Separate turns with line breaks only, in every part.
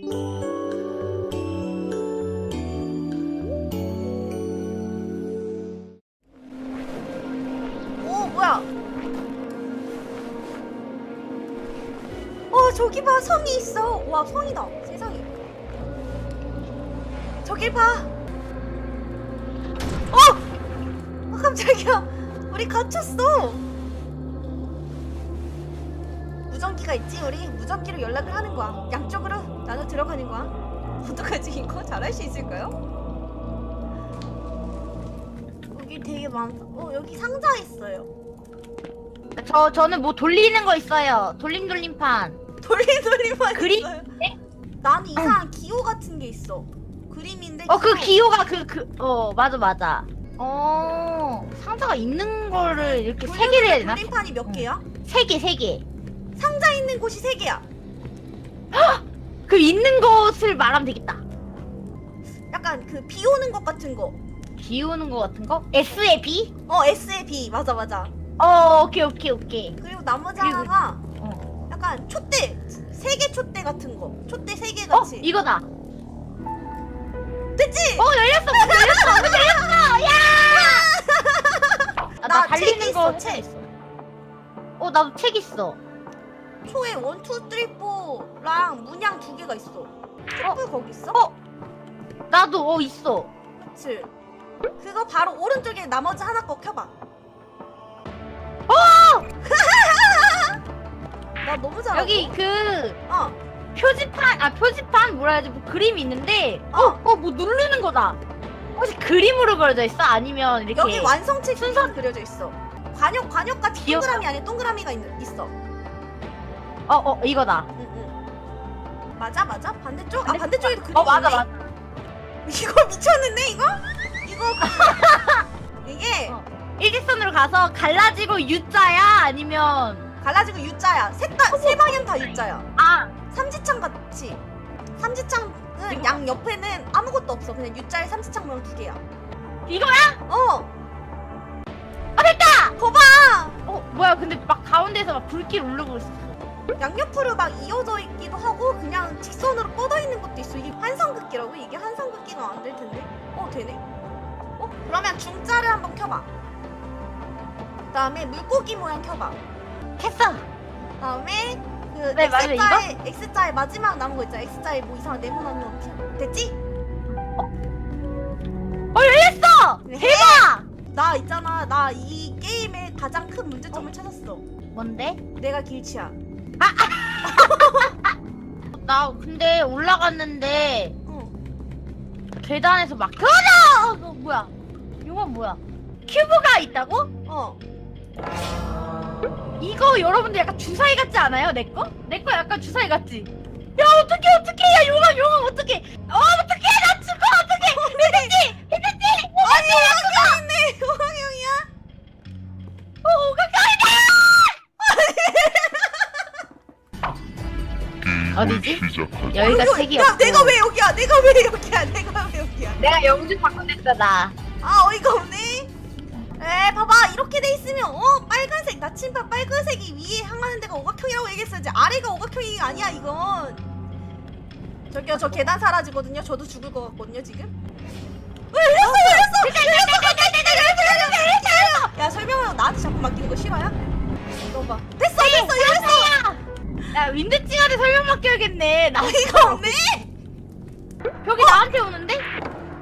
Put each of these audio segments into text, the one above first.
오 뭐야? 어 저기 봐 성이 있어. 와 성이다. 세상에. 저길 봐. 어! 아, 깜짝이야. 우리 갇혔어. 무전기가 있지 우리 무전기로 연락을 하는 거야. 양쪽으로 나눠 들어가는 거야. 어떡하지 이거 잘할 수 있을까요? 여기 되게 많다. 어 여기 상자 있어요.
저 저는 뭐 돌리는 거 있어요. 돌림 돌림판.
돌림 돌림만
그림?
있어요. 이상한 기호 같은 게 있어. 그림인데.
어그
기호.
기호가 그 그 어 맞아 맞아. 어 상자가 있는 거를 이렇게 세 개를 해야 되나?
돌림판이 몇
응.
개야?
세 개 세 개.
상자 있는 곳이 세 개야.
그 있는 것을 말하면 되겠다.
약간 그 비 오는 것 같은 거.
기우는 거 같은 거? S에 B?
어 S의 B 맞아 맞아.
어 오케이 오케이 오케이.
그리고 나머지
그리고-
하나가
어,
약간 촛대 세개 촛대 같은 거. 촛대 세개
어
같이.
이거다.
됐지?
어 열렸어 문 열렸어 문 열렸어 야! 아,
나
나 달리는 책거
있어, 책.
있어. 어 나도 책 있어.
초에 원 투 쓰리 포랑 문양 두 개가 있어. 촛불 거기 있어?
어 나도 어 있어.
그치. 그거 바로 오른쪽에 나머지 하나 거 켜봐.
어!
나 너무 잘하고.
여기 그
어.
표지판 아 표지판 뭐라 해야지 뭐 그림이 있는데
어.
어 뭐 누르는 거다. 혹시 그림으로 그려져 있어? 아니면 이렇게
여기 완성체
순서-
순서 그려져 있어. 관역 관역 같은
귀엽다.
동그라미 안에 동그라미가 있, 있어.
어 어 이거다.
응, 응. 맞아 맞아 반대쪽? 아
반대-
반대쪽에도 그림이
어 맞아
있네?
맞아.
이거 미쳤는데 이거? 이거 그- 이게
어. 일직선으로 가서 갈라지고 U자야 아니면
갈라지고 U자야. 셋다 세 방향 다 U자야.
아
삼지창 같이. 삼지창은
이거-
양 옆에는 아무것도 없어. 그냥 U자에 삼지창 모양 두 개야.
이거야?
어.
아 됐다.
거봐.
어 뭐야 근데 막 가운데서 막 불길 오르고 있어.
양옆으로 막 이어져 있기도 하고 그냥 직선으로 뻗어 있는 것도 있어. 이게 환상극기라고? 이게 환상극기가 안 될 텐데. 어 되네. 어 그러면 중자를 한번 켜봐. 그다음에 물고기 모양 켜봐.
했어.
그다음에 그
네, 맞아요,
X자의 X자의 마지막 남은 거 있잖아. X자의 뭐 이상한 네모난 거 켜. 됐지?
어 열렸어.
네.
대박.
나 있잖아. 나 이 게임의 가장 큰 문제점을 찾았어.
뭔데?
내가 길치야.
나 근데 올라갔는데
어.
계단에서 막 터져! 어, 뭐야? 이건 뭐야? 큐브가 있다고?
어.
이거 여러분들 약간 주사위 같지 않아요? 내 거? 내 거 약간 주사위 같지? 야 어떡해 어떡해 야 용암 용암 어떡해 어 어떡해 나 죽어 어떡해 히트지 히트지
아니 호강이
어디지?
시작하자.
여기가
이거-
책이
야,
없고
내가 왜 여기야? 내가 왜 여기야? 내가 왜 여기야?
내가 영주
나아 어이가 없네. 에 봐봐 이렇게 돼 있으면 어 빨간색 나침반 빨간색이 위에 향하는 데가 오각형이라고 얘기했어야지 아래가 오각형이 아니야 이건. 저기요 저 계단 사라지거든요. 저도 죽을 것 같거든요 지금. 왜 열렸어 열렸어 열렸어 열렸어 열렸어 야 설명하고 나한테 자꾸 맡기는 거 싫어요? 너봐 됐어 됐어 열렸어
야 윈드찡한테 설명 맡겨야겠네 나
어이가 없네.
벽이 나한테 오는데?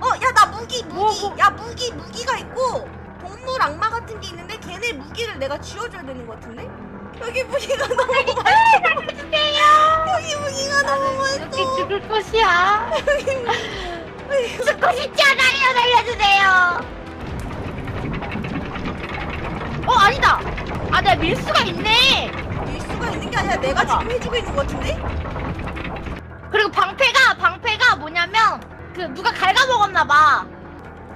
어, 야, 나 무기, 무기.
뭐, 뭐.
야, 무기, 무기가 있고, 동물 악마 같은 게 있는데, 걔네 무기를 내가 쥐어줘야 되는 것 같은데? 여기 무기가 너무 많아.
살려주세요
여기 무기가 너무.
이렇게 죽을 것이야 죽고 싶지 않아요 살려주세요 어 아니다 아 내가 밀 수가 있네
게 아니라 내가 지금 해주고 있는 것 같은데?
그리고 방패가 방패가 뭐냐면 그 누가 갉아먹었나 봐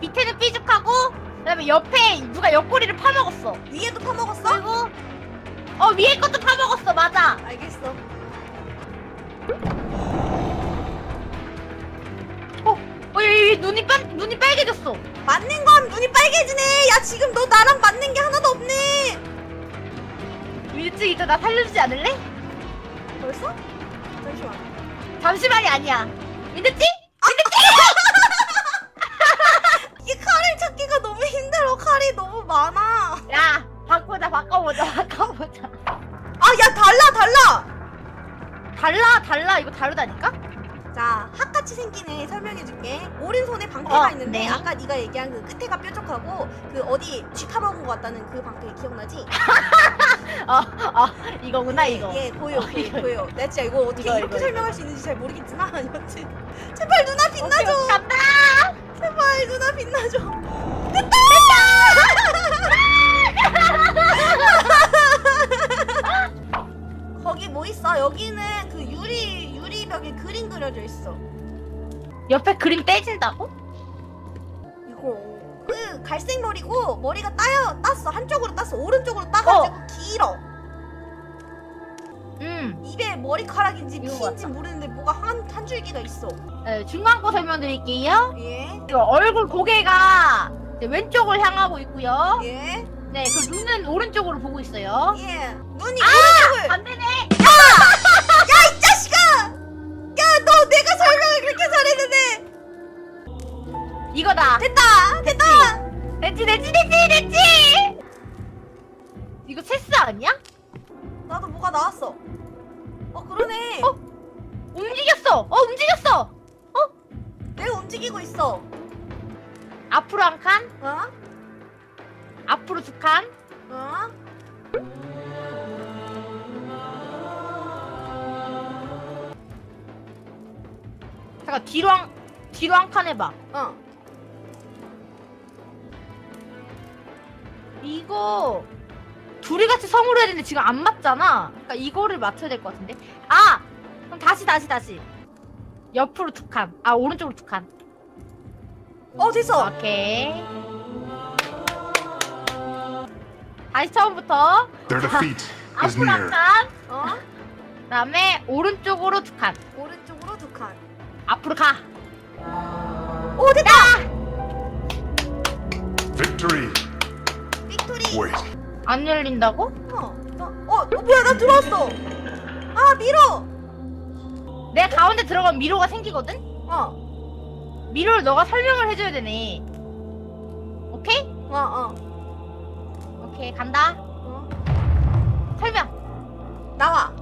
밑에는 삐죽하고 그다음에 옆에 누가 옆구리를 파먹었어
위에도 파먹었어?
그리고 어 위에 것도 파먹었어 맞아
알겠어.
어 여기 눈이 빨 눈이 빨개졌어
맞는 건 눈이 빨개지네. 야, 지금 너 나랑 맞는 게 하나도 없네.
밀증 있다 나 살려주지 않을래?
벌써? 잠시만.
잠시만이 아니야. 민트지?
이 칼을 찾기가 너무 힘들어. 칼이 너무 많아.
야, 바꾸자, 바꿔보자, 바꿔보자.
아, 야, 달라, 달라.
달라, 달라. 이거 다르다니까?
자, 학같이 생긴 애 설명해줄게. 오른손에 방패가
어,
있는데
네.
아까 네가 얘기한 그 끝에가 뾰족하고 그 어디 쥐 타먹은 것 같다는 그 방패 기억나지?
어, 어, 이거구나,
예,
이거.
예, 보여,
어,
보여,
이거.
보여. 내가 진짜 이거 어떻게
이거,
이렇게
이거,
설명할 수 있는지 잘 모르겠지만 여튼 제발 누나 빛나줘.
오케이, 간다!
제발 누나 빛나줘. 됐다! 거기 뭐 있어? 여기는 그 유리 유리벽에 그림 그려져 있어.
옆에 그림 떼진다고?
이거 그 갈색 머리고 머리가 따여 땄어 한쪽으로 땄어 오른쪽으로 따가지고 길어
음.
입에 머리카락인지
이거
피인지 모르는데 뭐가 한, 한 줄기가 있어
네, 중간 거 설명드릴게요.
예?
이거 얼굴 고개가 이제 왼쪽을 향하고 있고요.
예?
네, 그 눈은 오른쪽으로 보고 있어요.
예 눈이 오른쪽을
안 되네.
이 자식아 야 너 내가 설명을 그렇게 잘했는데
이거다.
됐다 됐다
됐지, 됐지, 됐지, 됐지. 이거 체스 아니야?
나도 뭐가 나왔어 어 그러네
어? 움직였어. 어, 움직였어.
내가 움직이고 있어
앞으로 한 칸,
어?
앞으로 두 칸.
어?
잠깐 뒤로 한 뒤로 한 칸 해봐.
어
이거 둘이 같이 성으로 해야 되는데 지금 안 맞잖아. 그러니까 이거를 맞춰야 될 것 같은데. 아, 그럼 다시 다시 다시. 옆으로 두 칸. 아 오른쪽으로 두 칸.
어 됐어
오케이. 다시 처음부터
Their defeat is
앞으로 한
near.
칸.
어?
그다음에 오른쪽으로 두 칸.
오른쪽으로 두 칸
앞으로 가.
오 됐다
Victory.
안 열린다고?
어, 어, 어, 어, 뭐야, 나 들어왔어. 아, 밀어.
내가 가운데 들어가면 미로가 생기거든.
어,
미로를 너가 설명을 해줘야 되네. 오케이?
어, 어,
오케이 간다.
어.
설명.
나와.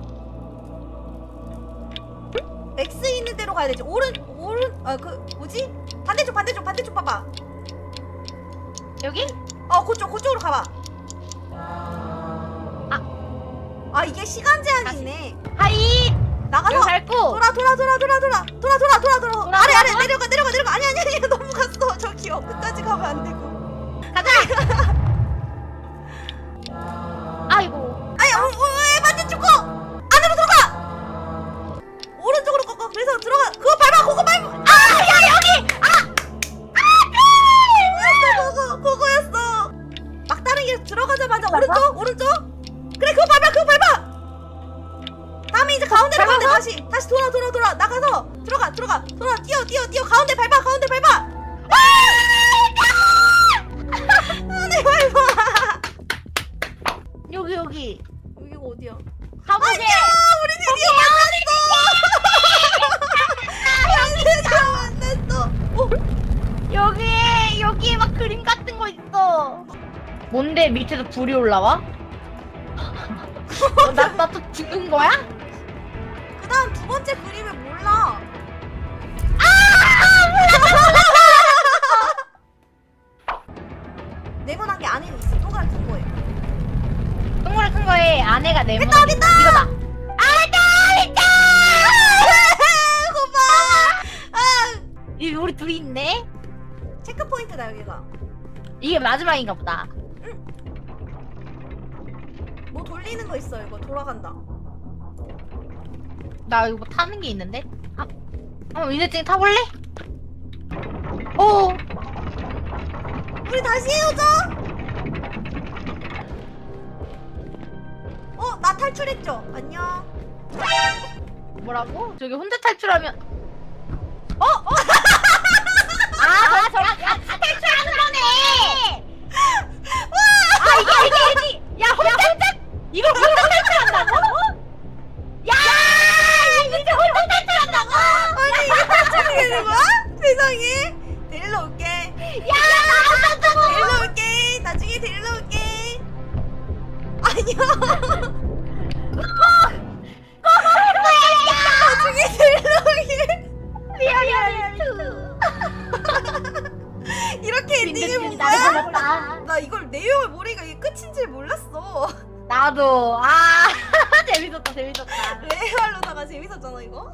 X 있는 데로 가야 되지. 오른, 오른, 아, 그 뭐지? 반대쪽, 반대쪽, 반대쪽 봐봐.
여기?
어, 그쪽, 그쪽으로 가봐. 아, 이게 시간 제한이
다시.
있네.
하이.
나가서
밟고.
돌아, 돌아, 돌아, 돌아, 돌아, 돌아, 돌아, 돌아, 돌아.
돌아,
아래, 아래,
돌아?
내려가, 내려가, 내려가. 아니, 아니, 아니, 너무 갔어. 저기요, 끝까지 가면 안 되고.
가자.
그래, 그거 밟아, 그거 밟아. 다음에 이제 가운데로 가운데? 다시, 다시 돌아, 돌아, 돌아. 나가서 들어가, 들어가, 돌아, 뛰어, 뛰어, 뛰어. 가운데 밟아, 가운데 밟아. 아, 안에 밟아.
여기 여기.
여기가 어디야?
가보세요.
아니야, 우리 드디어 만났어. 드디어 만났어. 어,
여기 여기 막 그림 같은 거 있어. 뭔데 밑에서 불이 올라와? 어, 나 나 또 죽은 거야?
그 다음 두 번째 그림을 몰라. 네모난 게 안에 있어. 동그랗게 큰 거예요.
동그랗 큰 거에 안에가 네모.
됐다, 됐다!
이거다. 아다 됐다.
고마. 아,
이 우리 둘이 있네.
체크 포인트다 여기가.
이게 마지막인가 보다.
뭐 돌리는 거 있어 이거 돌아간다.
나 이거 뭐 타는 게 있는데? 아, 어, 인내증 타볼래? 오,
우리 다시 헤어져. 어, 나 탈출했죠. 안녕.
뭐라고? 저기 혼자 탈출하면 어? 어? 아, 저, 야, 다 탈출하는 거네! 아, 이게, 이게, 이게! 야, 혼자, 혼자! 이걸 홀로 탈출한다고? 야! 이게 홀로 탈출한다고?
아니 이게 탈출이 되는 거야? 세상에 데리러 올게 야!
나온다 재밌었다.
네, 레이발로다가 재밌었잖아 이거.